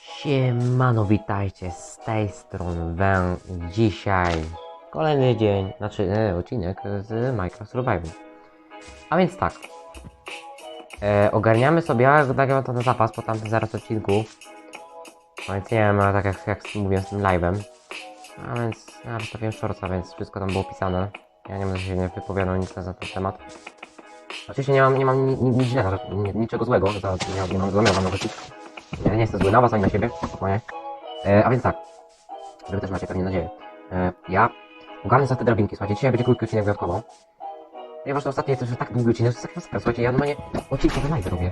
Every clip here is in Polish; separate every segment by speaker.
Speaker 1: Siemano, witajcie z tej strony Wę. Dzisiaj kolejny dzień, znaczy e, odcinek z Minecraft Survival. A więc tak. E, ogarniamy sobie, ja nagrywam to na zapas po tamtym zaraz odcinku. A więc nie wiem, ale tak jak, jak mówiłem z tym live'em. A więc ja wystawiłem shortsa, więc wszystko tam było pisane. Ja nie będę się nie wypowiadał nic na ten temat. Oczywiście nie mam, nie mam ni- ni- ni- niczego złego, za, nie, nie mam zamiaru na rzeczy. Nie, jestem zły na was ani na siebie, spokojnie. E, a więc tak, wy też macie pewnie nadzieję. E, ja ogarnę za te drabinki, słuchajcie, dzisiaj będzie krótki odcinek wyjątkowo. Ponieważ to ostatnie to już tak długi odcinek, to jest tak słuchajcie, ja normalnie odcinkowy live robię.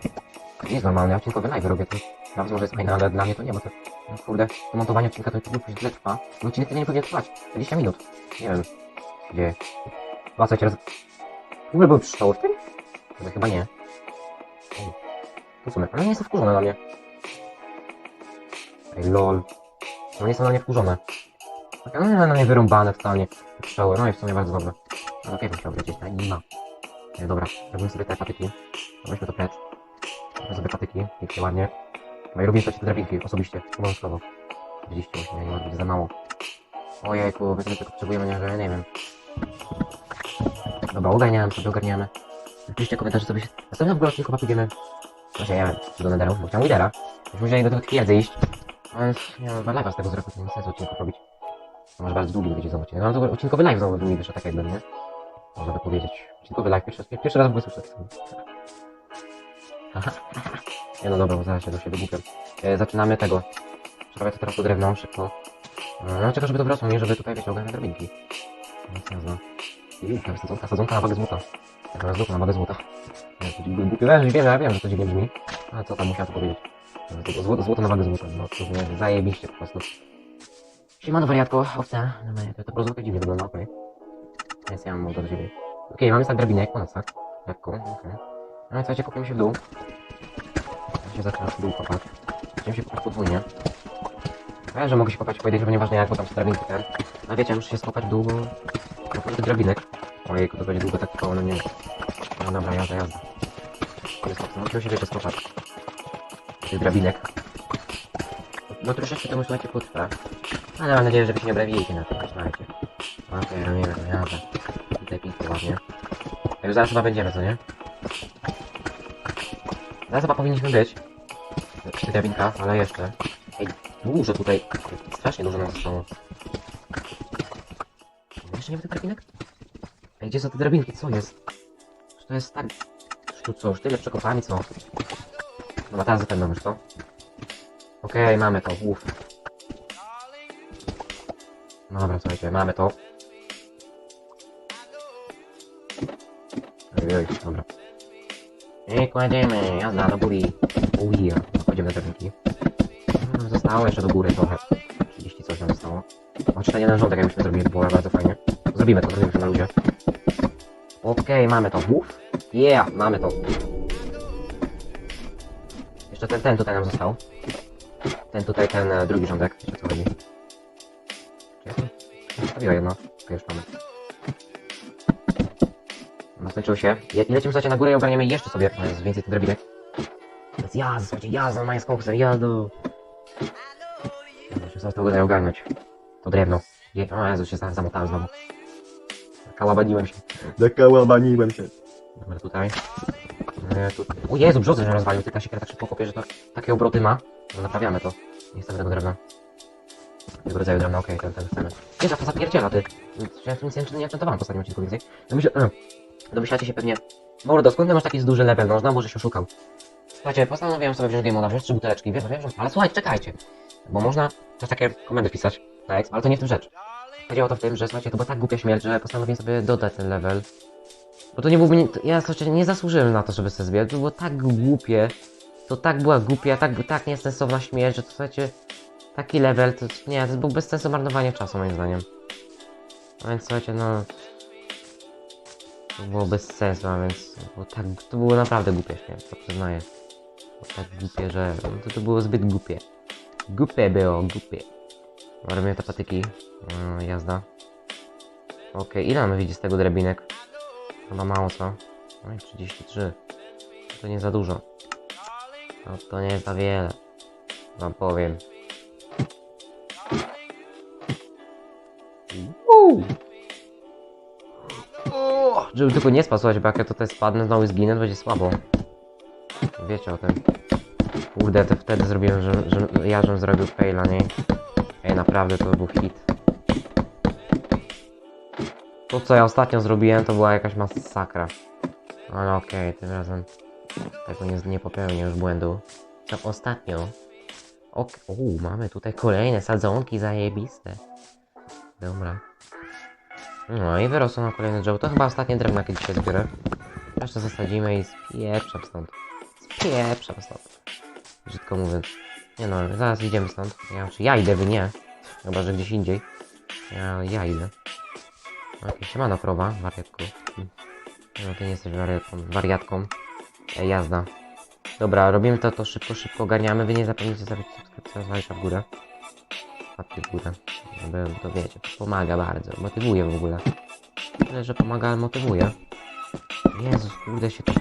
Speaker 1: To nie jest normalne, ja odcinkowy live robię, to nawet może jest fajne, ale dla mnie to nie, bo to, no, kurde, to montowanie odcinka to tylko źle trwa. No odcinek tyle nie powinien trwać, 20 minut. Nie wiem, gdzie... O, słuchajcie, roz... W ogóle tym? Ale chyba nie. Tu są, ale nie są wkurzone na mnie. Ej, lol. No nie są na mnie wkurzone. Takie, no, na mnie wyrąbane te Pszczoły, no i w sumie bardzo dobre. No okej, bym chciał wlecieć, ale nie ma. E, dobra, robimy sobie te patyki. Weźmy to precz. Robimy sobie patyki, pięknie, ładnie. No i robimy sobie te drabinki, osobiście, obowiązkowo. 48, nie, nie może być za mało. Ojejku, my tego potrzebujemy, nie, że ja nie wiem. Dobra, ogarniamy sobie, ogarniamy. Napiszcie komentarze, co byście... Następnym w ogóle odcinku chyba pójdziemy... Nie wiem, do Nederu, bo chciałem Widera. Myśmy musieli do tego twierdzy iść. No więc, nie wiem, chyba live'a z tego zrobić, nie ma sensu odcinków robić. To może bardzo długi będzie znowu odcinek. No to odcinkowy live znowu mi wyszedł tak jakby, nie? Można by powiedzieć. Odcinkowy live, pierwszy, pierwszy raz w ogóle słyszę to. Haha. Nie no dobra, bo zaraz się do siebie głupiam. E, zaczynamy tego. Prawie to teraz to drewno, szybko. E, No czekam, żeby to wrosło, nie? Żeby tutaj, wiecie, ogarnąć drabinki. Nic nie znam. Tam sadzonka, sadzonka na wagę złota. Ja teraz złota na wagę złota. Ja to głupie, wiem, wiem, ja wiem, że to dziwnie brzmi. Ale co tam musiałem to powiedzieć. Złoto, złoto, złoto na wagę złota, no to nie, zajebiście po prostu. Siemano wariatko, owca. No to, to brozówka dziwnie wygląda, okej. Więc ja mam modę do ciebie. Okej, mamy tak drabinek, ponad tak. Lekko, okej. No i słuchajcie, kopiemy się w dół. Ja się zaczyna w dół kopać. Będziemy się kopać podwójnie. Ja, że mogę się kopać pojedynczo, nieważne jak, bo tam są drabinki ten. No wiecie, muszę się skopać w dół, bo... No to drabinek. Ojejku, to będzie długo tak trwało, no nie No dobra, jazda, jazda. Koniec kopca, musimy się wiecie skopać. Tych drabinek. No troszeczkę to słuchajcie potrwa. Ale mam nadzieję, że się nie obrawiliście na to, słuchajcie. Okej, okay, robimy to, jazda. Tutaj pięknie, ładnie. A już zaraz chyba będziemy, co nie? Zaraz chyba powinniśmy być. Przy drabinkach, ale jeszcze. Ej, dużo tutaj. Strasznie dużo nam zostało. Jeszcze nie ma tych drabinek? Ej, gdzie są te drabinki? Co jest? To jest tak... Czy tu co? Już tyle przekopami, co? No teraz zapewne już, co? Okej, mamy to, uff. No dobra, słuchajcie, mamy to. Oj, oj, dobra. I kładziemy, jazda do góry. Uja, kładziemy na drabinki. No, Zostało jeszcze do góry trochę. 30 coś nam zostało. Znaczy ten jeden rządek jakbyśmy zrobili, to było bardzo fajnie. Zrobimy to, zrobimy to na ludzie. Okej, mamy to. Uff. Yeah, mamy to. Jeszcze ten, ten tutaj nam został. Ten tutaj, ten e, drugi rządek. O co chodzi. Zostawiła jedno. Okej, już mamy. No się. Je- I lecimy słuchajcie na górę i ogarniemy jeszcze sobie o Jezu, więcej tych drabinek. Więc jazda, słuchajcie, jazda, maja z koksem, jazdu. Musimy sobie to udaje ogarnąć. To drewno. Je- O Jezu, się za- zamotałem znowu. Kałabaniłem się. Zakałabaniłem się. Dobra, tutaj. E, tu... O Jezu, brzozy że rozwalił. Tak szybko kopie, że to takie obroty ma. No naprawiamy to. Nie chcemy tego drewna. Tego rodzaju drewna, okej, ten, ten chcemy. Jezu, to zapierdziela, ty. Ja nic nie, nie enchantowałem w ostatnim odcinku więcej. Myślę, e, domyślacie się pewnie. Mordo, skąd ty masz taki duży level? No, znowu, że się oszukał. Słuchajcie, postanowiłem sobie wziąć Game Moda, wziąć trzy buteleczki, wiem, wiem, że... Ale słuchajcie, czekajcie. Bo można też takie komendy pisać na ale to nie w tym rzecz. Chodziło to w tym, że słuchajcie, to była tak głupia śmierć, że postanowiłem sobie dodać ten level. Bo to nie byłby. Nie, ja słuchajcie, nie zasłużyłem na to, żeby sobie zbierać. To było tak głupie. To tak była głupia, tak, tak niesensowna śmierć, że to słuchajcie. Taki level, to nie, to był bez sensu marnowanie czasu moim zdaniem. A więc słuchajcie, no. To było bez sensu, a więc tak, to było naprawdę głupie śmierć, to przyznaję. Tak głupie, że to, to było zbyt głupie. Głupie było, głupie. Robimy te patyki. Yy, jazda. Okej, ile mamy widzieć z tego drabinek? Chyba mało, co? No i 33. To nie za dużo. No to nie za wiele. wam powiem. Żeby tylko nie słuchajcie, bo jak ja tutaj spadnę, znowu zginę, to będzie słabo. Wiecie o tym. Kurde, to wtedy zrobiłem, że, że ja żem zrobił faila, nie? Ej, naprawdę to był hit. To co ja ostatnio zrobiłem to była jakaś masakra. Ale okej, tym razem tego nie, nie popełnię już błędu. Co ostatnio? Ok, Uuu, mamy tutaj kolejne sadzonki zajebiste. Dobra. No i wyrosło nam kolejne drzewo. To chyba ostatnie drewno, jakie dzisiaj zbiorę. Jeszcze zasadzimy i spieprzam stąd. Spieprzam stąd. Brzydko mówiąc. Nie no, zaraz idziemy stąd. Ja, czy ja idę, wy nie. Chyba, że gdzieś indziej. Ja, ja idę. Siemano krowa, wariatku. No ty nie jesteś wariatką. wariatką. E, jazda. Dobra, robimy to, to szybko, szybko ogarniamy. Wy nie zapomnijcie zostawić subskrypcji, lajka w górę. Łapki w górę. Żeby, to wiecie, pomaga bardzo. Motywuje w ogóle. Tyle, że pomaga, ale motywuje. Jezus, kurde się to...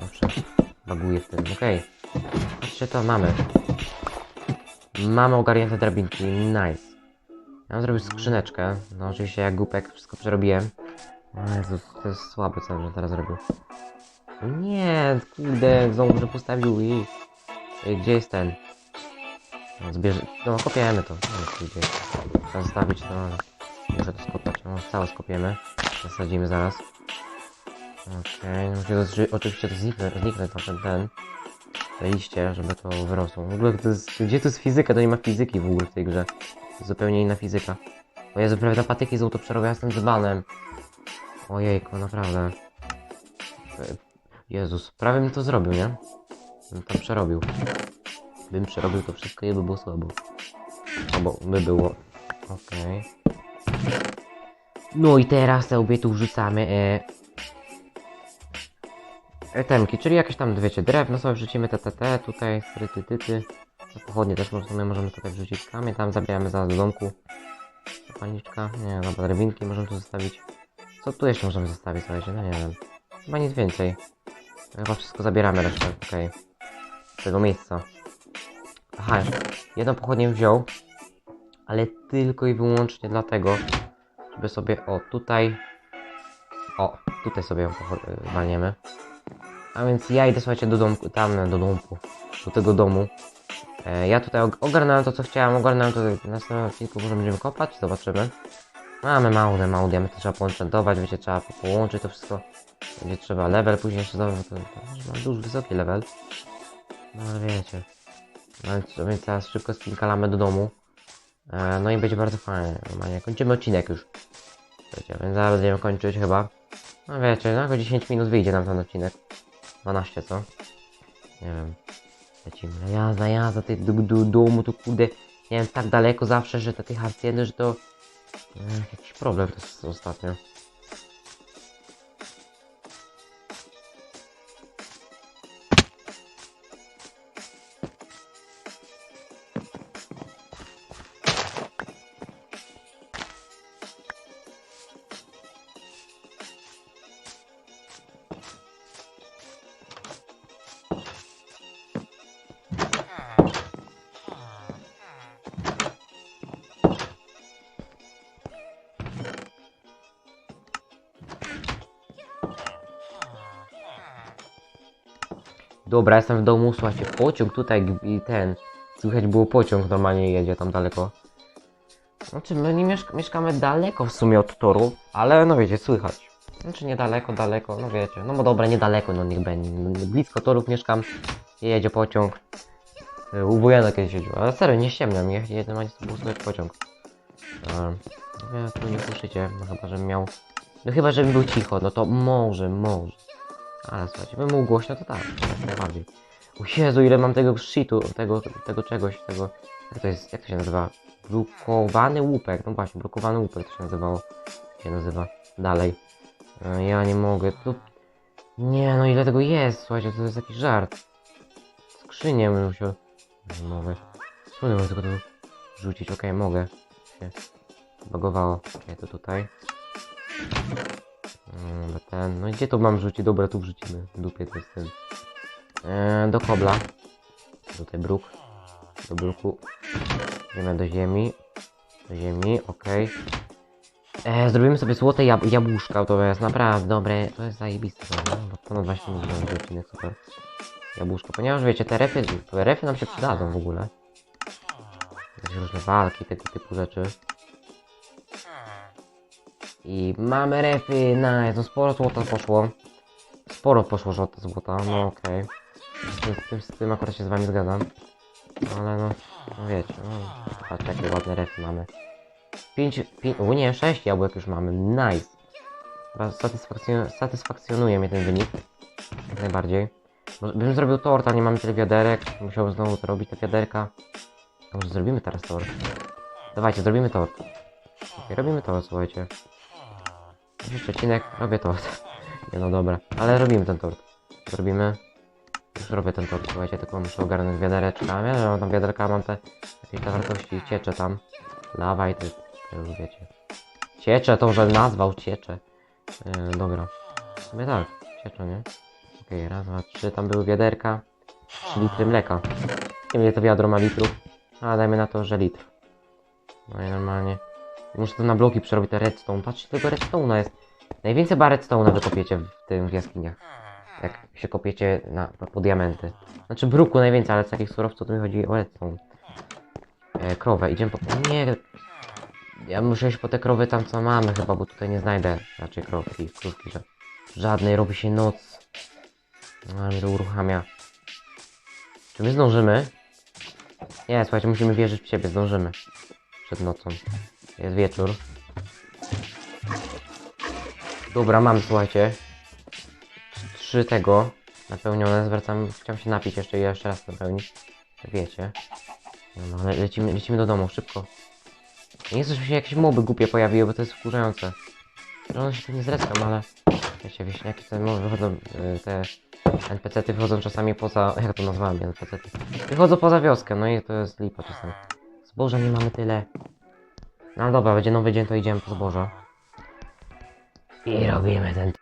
Speaker 1: Zawsze baguje w tym. Okej. Patrzcie, to mamy. Mamy ogarnięte drabinki. Nice. Ja bym zrobił skrzyneczkę. No oczywiście jak głupek wszystko przerobiłem. Jezus, to jest słabe co że teraz zrobił. Nie, kurde, znowu że postawił i... Gdzie jest ten? No, zbierze... No, kopiemy to. No, zostawić to, ale... Muszę to skopać. No, całe skopiemy. Zasadzimy zaraz. Okej, okay. muszę to, oczywiście to zniknąć, zniknąć na ten, ten. Te liście, żeby to wyrosło. W ogóle to jest... Gdzie tu jest fizyka? To nie ma fizyki w ogóle w tej grze. Zupełnie inna fizyka. O Jezu, prawie na patyki złoto przerobię, ja jestem dzbanem. Ojejku, naprawdę. Jezus, prawie bym to zrobił, nie? Bym to przerobił. Bym przerobił to wszystko i by było słabo. Albo by było. Okej. No i teraz sobie tu wrzucamy e... Etemki, czyli jakieś tam, wiecie, drewno sobie wrzucimy TTT, tutaj stryty, tyty. Pochodnie też możemy, możemy tutaj wrzucić kamień, tam zabieramy zaraz do domku. Zapalniczka, nie, dobra, drewinki możemy tu zostawić. Co tu jeszcze możemy zostawić, słuchajcie, no nie wiem. Chyba nic więcej. Chyba wszystko zabieramy resztę, okej. Z tego miejsca. Aha, jedną pochodnię wziął. Ale tylko i wyłącznie dlatego, żeby sobie, o, tutaj... O, tutaj sobie ją walniemy. A więc ja idę, słuchajcie, do domku, tam, do domku, do tego domu. E, ja tutaj og- ogarnąłem to, co chciałem, ogarnąłem to w następnym odcinku, może będziemy kopać, zobaczymy. Mamy mało, mało diamentów, trzeba połączentować, wiecie, trzeba po- połączyć to wszystko. Będzie trzeba level później jeszcze zdobyć, to, to ma duży, wysoki level. No ale wiecie. No więc teraz szybko spinkalamy do domu. E, no i będzie bardzo fajnie. Normalnie kończymy odcinek już. Wiecie, więc zaraz będziemy kończyć chyba. No wiecie, no jako 10 minut wyjdzie nam ten odcinek. 12 co? Nie wiem. Lecimy. No Jazda, jazda, ty do, do domu to kurde. Wiem, tak daleko zawsze, że te tych harcjeny, że to... Ech, jakiś problem to jest ostatnio. Dobra, jestem w domu, słuchajcie, pociąg tutaj i ten. Słychać było pociąg, normalnie jedzie tam daleko. Znaczy, my nie mieszk mieszkamy daleko w sumie od toru, ale no wiecie, słychać. Znaczy niedaleko, daleko, no wiecie. No bo dobra, niedaleko, no niech będzie. No, Blisko torów mieszkam, jedzie pociąg. U Wojana kiedyś jeździł, ale serio, nie ściemniam, je- normalnie był słychać pociąg. Ja tu nie słyszycie, no chyba, żebym miał... No chyba, żebym był cicho, no to może, może. Ale słuchajcie, bym mógł głośno, to tak, jak najbardziej. O Jezu, ile mam tego shitu, tego, tego czegoś, tego... Jak to jest, jak to się nazywa? Brukowany łupek, no właśnie, brukowany łupek to się nazywało. Się nazywa? Dalej. E, Ja nie mogę, tu... Nie, no ile tego jest, słuchajcie, to jest jakiś żart. Skrzynię bym musiał... Nie mogę. Spróbuję tylko to rzucić, okej, mogę. Się bagowało. Okej, to tutaj. Ten. No gdzie to mam rzucić? Dobra, tu wrzucimy. Dupie to jest ten. Eee, do kobla. Tutaj bruk. Do bloku. Idziemy do ziemi. Do ziemi, okej. E, zrobimy sobie złote jab jabłuszka, to jest naprawdę dobre, to jest zajebiste. No, bo ponad 20 milionów odcinek, super. Jabłuszko, ponieważ wiecie, te refy, te refy nam się przydadzą w ogóle. Jakieś różne walki, tego typu rzeczy. I mamy refy, nice, no sporo złota poszło. Sporo poszło złota, złota, no okej. Tym- z, z tym akurat się z wami zgadzam. Ale no, no wiecie, no, patrz jakie ładne refy mamy. 5, 5, o nie, 6 jabłek już mamy, nice. Satysfakcjon, satysfakcjonuje mnie ten wynik. Jak najbardziej. Bym zrobił tort, a nie mamy tyle wiaderek. Musiałbym znowu to robić te wiaderka. A może zrobimy teraz tort? Dawajcie, zrobimy tort. Okej, robimy tort, słuchajcie. Jakiś przecinek, robię tort. Nie no dobra, ale robimy ten tort. Zrobimy. Już robię ten tort, słuchajcie, tylko muszę ogarnąć wiadereczka. Wiem, że mam tam wiaderka, mam te jakieś te wartości, ciecze tam. Lawa i te, te już wiecie. Ciecze, to że nazwał ciecze. Yy, dobra. W tak, ciecze, nie? Okej, raz, dwa, trzy, tam były wiaderka. 3 litry mleka. Nie wiem, ile to wiadro ma litrów. A dajmy na to, że litr. No i normalnie. Muszę to na bloki przerobić te redstone. Patrzcie, tego redstone'a jest. Najwięcej chyba redstone'a wykopiecie w tym w jaskiniach. Jak się kopiecie na, po diamenty. Znaczy bruku najwięcej, ale z takich surowców to mi chodzi o redstone. E, krowę, idziemy po... Nie... Ja muszę iść po te krowy tam co mamy chyba, bo tutaj nie znajdę raczej krówki, krówki, że... Żadnej, robi się noc. No, to uruchamia. Czy my zdążymy? Nie, słuchajcie, musimy wierzyć w siebie, zdążymy. Przed nocą. Jest wieczór. Dobra, mam, słuchajcie. Trzy tego napełnione. Zwracam, chciałem się napić jeszcze i jeszcze raz napełnić. Wiecie. No, no, ale lecimy, lecimy do domu, szybko. Nie chcę, żeby się jakieś moby głupie pojawiły, bo to jest wkurzające. Że one się tu nie zresztą, ale... Wiecie, wieśniaki te moby wychodzą, te NPC-ty wychodzą czasami poza... jak to nazwałem, NPC-ty? Wychodzą poza wioskę, no i to jest lipa czasem. Zboża nie mamy tyle. No dobra, będzie nowy dzień, to idziemy po zboża. I robimy ten...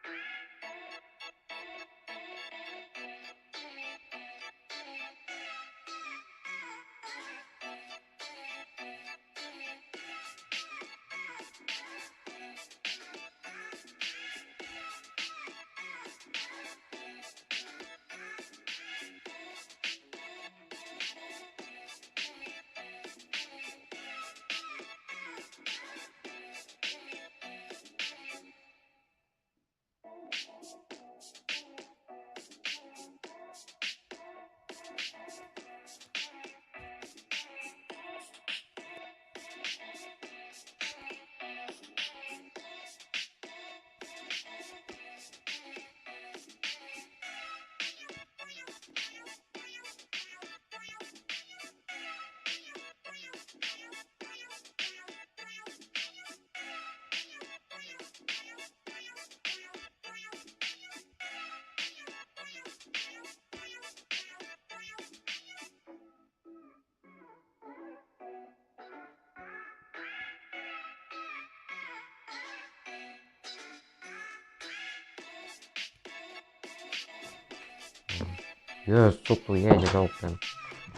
Speaker 1: Jezu, co tu jedzie oknem?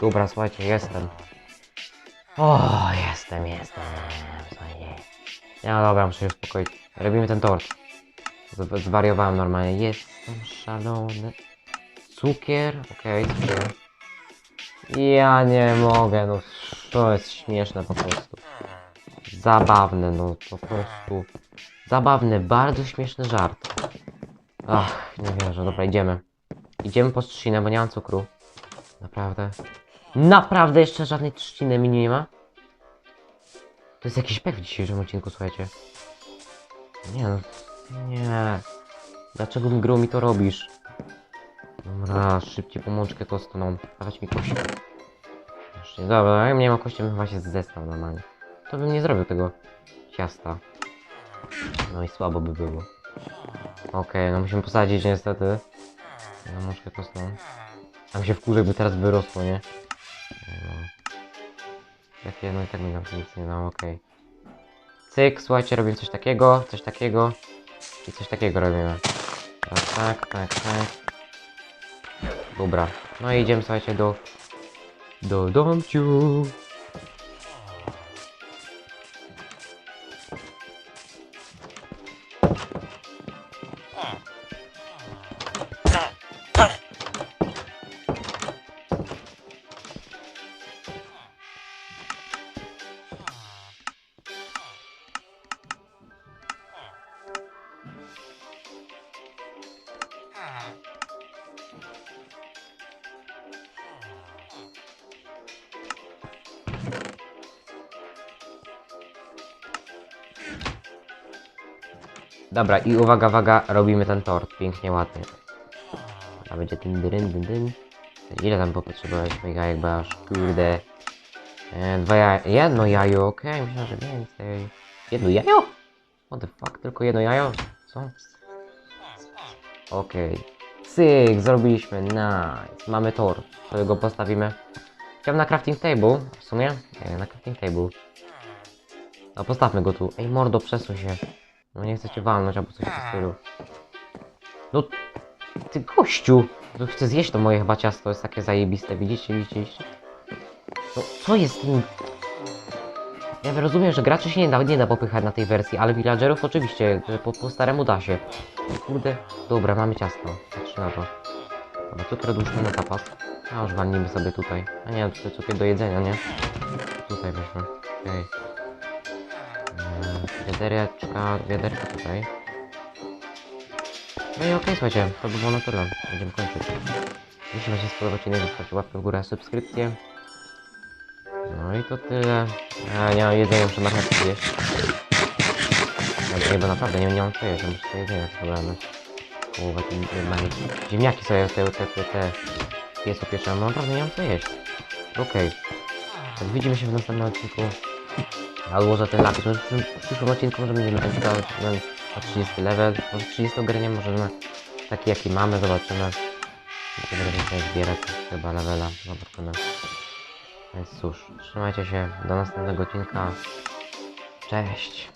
Speaker 1: Dobra, słuchajcie, jestem. O, jestem, jestem. Słuchajcie. Ja dobra, muszę się uspokoić. Robimy ten tort. Z- Zwariowałem normalnie. Jestem szalony. Cukier? Okej, cukier. Ja nie mogę, no to jest śmieszne po prostu. Zabawne, no po prostu. Zabawny, bardzo śmieszny żart. Ach, nie wierzę, dobra, idziemy. Idziemy po trzcinę, bo nie mam cukru. Naprawdę. Naprawdę jeszcze żadnej trzciny mi nie ma? To jest jakiś pech w dzisiejszym odcinku, słuchajcie. Nie no. Nie. Dlaczego gru mi to robisz? Dobra, szybciej pomączkę kostną. Dawać mi kości. Dobra, jak nie ma kości, bym chyba się zestał normalnie. To bym nie zrobił tego ciasta. No i słabo by było. Okej, no musimy posadzić niestety. No nóżkę kostną. Tam się wkurzę, by teraz wyrosło, nie? No. Takie, no i tak mi to nic nie dało, okej. Cyk, słuchajcie, robimy coś takiego, coś takiego i coś takiego robimy. Teraz tak, tak, tak. Dobra. No i idziemy, słuchajcie, do do domciu. Dobra, i uwaga, uwaga, robimy ten tort pięknie, ładnie. A będzie ten dyn, dyn, dyn. Ile tam potrzebowałeś moich jajek, bo aż kurde. E, dwa jaja, jedno jajo, okej, myślałem, że więcej. Jedno jajo? What the fuck, tylko jedno jajo? Co? Okej. Cyk, zrobiliśmy, nice. Mamy tort, sobie go postawimy. Chciałem na crafting table, w sumie. Nie, na crafting table. No postawmy go tu. Ej mordo, przesuń się. No nie chcę cię walnąć albo coś w tym stylu. No, ty gościu! No chcę zjeść to moje chyba ciasto, jest takie zajebiste, widzicie, widzicie? No, co jest tym? Ja rozumiem, że graczy się nie da, nie da popychać na tej wersji, ale villagerów oczywiście, że po, po staremu da się. Kurde, dobra, mamy ciasto, patrz na to. Dobra, cukier odłóżmy na tapas. A już walnijmy sobie tutaj. A nie, tutaj cukier do jedzenia, nie? Tutaj weźmy, okej. Eee, Wiadereczka, wiaderka tutaj. No i okej, słuchajcie, to by było na tyle. Będziemy kończyć. Jeśli Wam się spodobał odcinek, zostawcie łapkę w górę, subskrypcję. No i to tyle. Ja nie mam jedzenia, muszę marchewki jeść. Ja nie, bo naprawdę nie, nie mam co jeść, muszę sobie jedzenie problemy. Tym normalnie. Ziemniaki sobie, te, te, te, te piecu pieczę, no naprawdę nie mam co jeść. Okej. Tak, widzimy się w następnym odcinku. Odłożę ten lapis. Może w tym- w przyszłym odcinku może będziemy cały na, na 30 level. Może 30 gry nie możemy. Taki jaki mamy, zobaczymy. Będę więcej zbierać chyba levela. Zobaczymy. Więc cóż, trzymajcie się. Do następnego odcinka. Cześć.